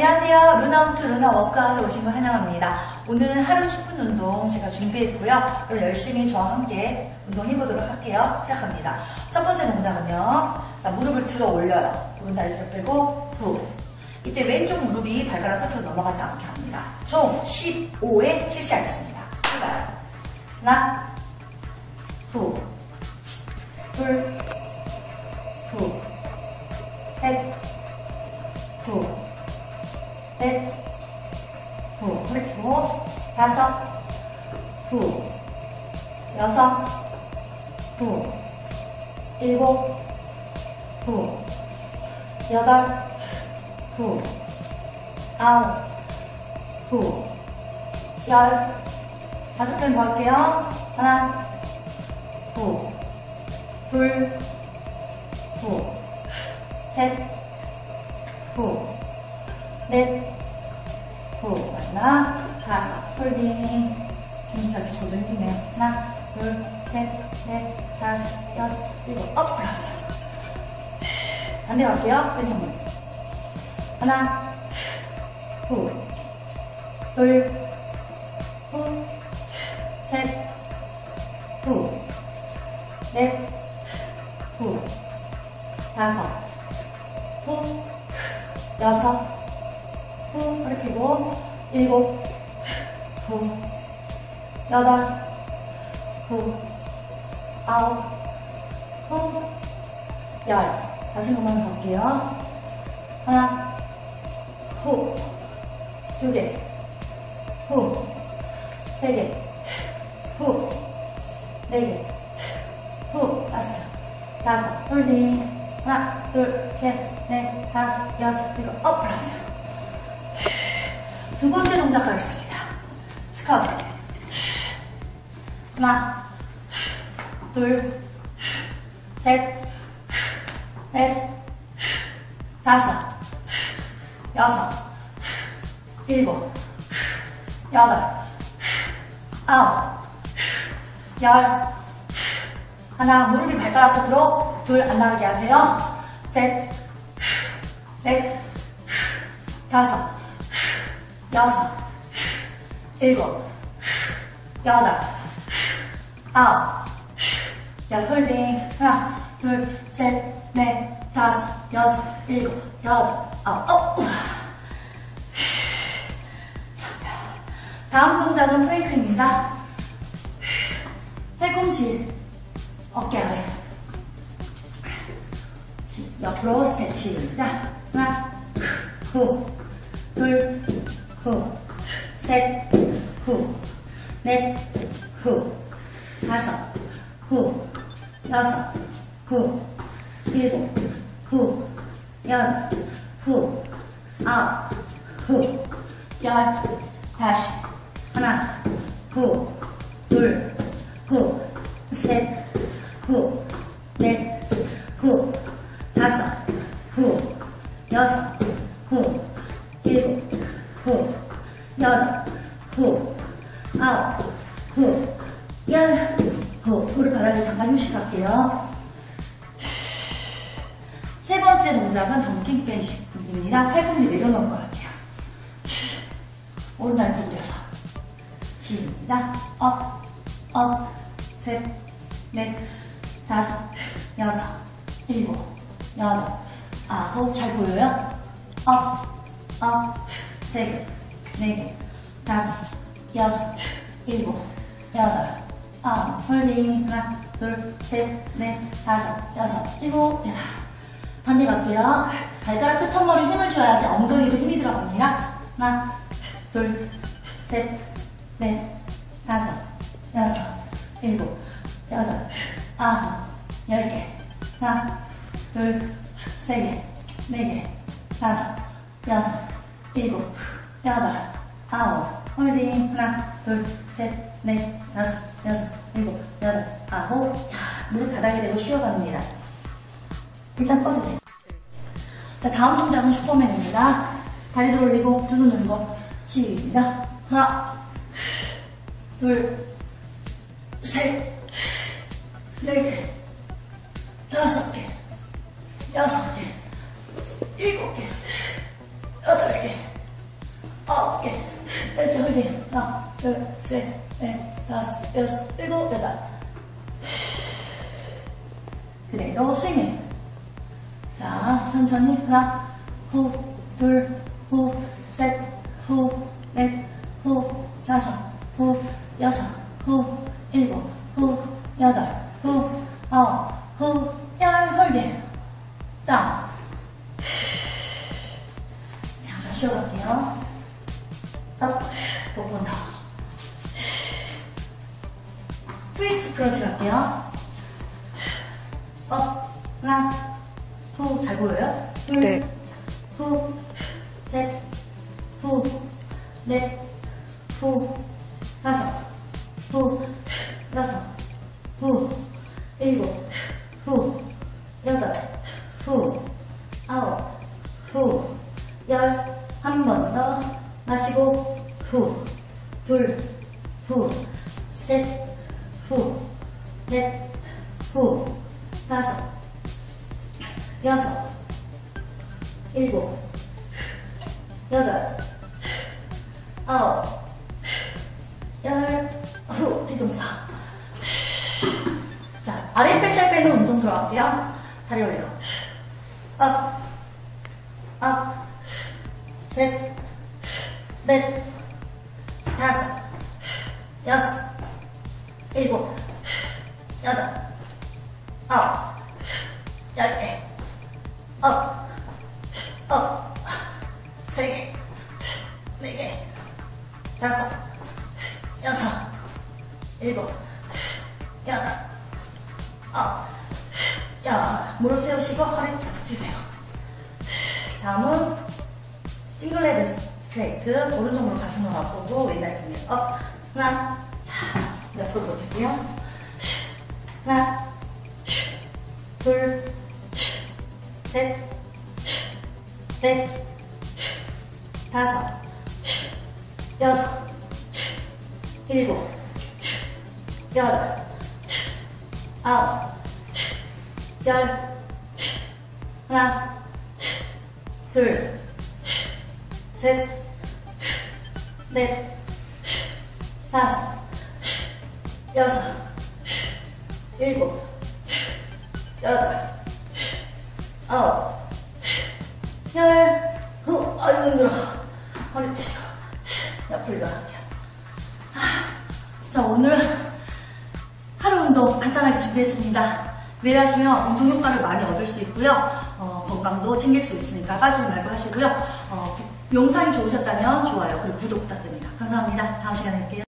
안녕하세요. 루나무트 루나 워크아웃에 오신 걸 환영합니다. 오늘은 하루 10분 운동 제가 준비했고요. 그럼 열심히 저와 함께 운동해보도록 할게요. 시작합니다. 첫 번째 동작은요. 자, 무릎을 들어 올려요. 오른 다리 들어 빼고 후. 이때 왼쪽 무릎이 발가락 끝으로 넘어가지 않게 합니다. 총 15회 실시하겠습니다. 출발. 하나, 후, 둘, 넷, 후, 그리고 다섯, 후, 여섯, 후, 일곱, 후, 여덟, 후, 아홉, 후, 열, 다섯 번 더 할게요. 하나, 후, 둘, 후, 셋, 후, 넷, 후, 마지막 다섯, 홀딩. 중심하기 저도 힘드네요. 하나, 둘, 셋, 넷, 다섯, 여섯, 일곱, 업, 올라오세요. 반대로 할게요. 왼쪽 문. 하나, 후, 둘, 펴고, 일곱, 후, 여덟, 후, 아홉, 후, 열. 다시 한 번만 갈게요. 하나, 후, 두 개, 후, 세 개, 후, 네 개, 후, 라스트, 다섯, 홀딩. 하나, 둘, 셋, 넷, 다섯, 여섯, 일곱, 업, 올라오세요. 두 번째 동작 가겠습니다. 스쿼트. 하나, 둘, 셋, 넷, 다섯, 여섯, 일곱, 여덟, 아홉, 열, 하나, 무릎이 발가락 끝으로 둘 안 나가게 하세요. 셋, 넷, 다섯, 여섯, 일곱, 여덟, 아홉, 열 홀딩. 하나, 둘, 셋, 넷, 다섯, 여섯, 일곱, 여덟, 아홉, 업. 다음 동작은 프랭크입니다. 팔꿈치 어깨 아래. 시- 옆으로 스텝 시작. 하나, 후, 둘, 후, 셋, 후, 넷, 후, 다섯, 후, 여섯, 후, 일곱, 후, 열, 후, 아홉, 후, 열, 다시. 하나, 후, 둘, 후, 셋, 후, 넷, 후, 다섯, 후, 여섯, 여덟, 후, 아홉, 후, 열, 후. 무릎 바닥에 잠깐 휴식할게요. 세 번째 동작은 덤킹 밴식입니다. 팔꿈치 내려놓을 거 할게요. 오른발 구부려서. 시작. 업, 업, 셋, 넷, 다섯, 여섯, 일곱, 여덟, 아홉. 잘 보여요? 업, 업, 세 개, 네 개, 다섯, 여섯, 일곱, 여덟, 아홉. 홀딩. 하나, 둘, 셋, 넷, 다섯, 여섯, 일곱, 여덟. 반대 갈게요. 발가락 끝머리 힘을 줘야지 엉덩이도 힘이 들어갑니다. 하나, 둘, 셋, 넷, 다섯, 여섯, 일곱, 여덟, 아홉, 열 개. 하나, 둘, 세 개, 네 개, 다섯, 여섯, 일곱, 여덟, 아홉. 홀딩. 하나, 둘, 셋, 넷, 다섯, 여섯, 일곱, 여덟, 아홉. 자, 무릎 바닥에 대고 쉬어갑니다. 일단 꺼주세요. 자, 다음 동작은 슈퍼맨입니다. 다리 들 올리고 두 손 올리고 시작. 하나, 둘, 셋, 네 개, 다섯 개, 여섯 개, 일곱 개, 여덟 개, 이렇게 홀딩. 하나, 둘, 셋, 넷, 다섯, 여섯, 일곱, 여덟. 그대로 스윙. 자, 천천히. 하나, 후, 둘, 후, 셋, 후, 넷, 후, 다섯, 후, 여섯, 후, 크러치 갈게요. 업, 하나, 후, 잘 보여요? 둘, 네. 후, 셋, 후, 넷, 후, 다섯, 후, 여섯, 후, 일곱, 후, 여덟, 후, 아홉, 후, 열, 한 번 더 마시고, 후, 둘, 후, 셋, 후, 넷, 후, 다섯, 여섯, 일곱, 여덟, 아홉, 열, 후, 뒤동사. 자, 아래 뱃살 빼는 운동 들어갈게요. 다리 올리고. 업, 업, 셋, 넷, 다섯, 여섯, 일곱, 여섯, 일곱, 여덟, 아홉, 야, 무릎 세우시고 허리 쭉 펴주세요. 다음은 싱글레드 스트레이트 오른쪽 무릎 가슴으로 앞보고 왼다리 등에 업 하나 자 옆으로 돌릴게요. 하나 둘 셋 넷 일곱 여덟 아홉 열 하나 둘, 셋, 넷, 다섯, 여섯, 일곱, 여덟, 아홉, 열, 후, 아이고 힘들어. 허리 일어날게요. 아, 자, 오늘 하루 운동 간단하게 준비했습니다. 매일 하시면 운동 효과를 많이 얻을 수 있고요. 어, 건강도 챙길 수 있으니까 빠지지 말고 하시고요. 어, 구- 영상이 좋으셨다면 좋아요 그리고 구독 부탁드립니다. 감사합니다. 다음 시간에 뵐게요.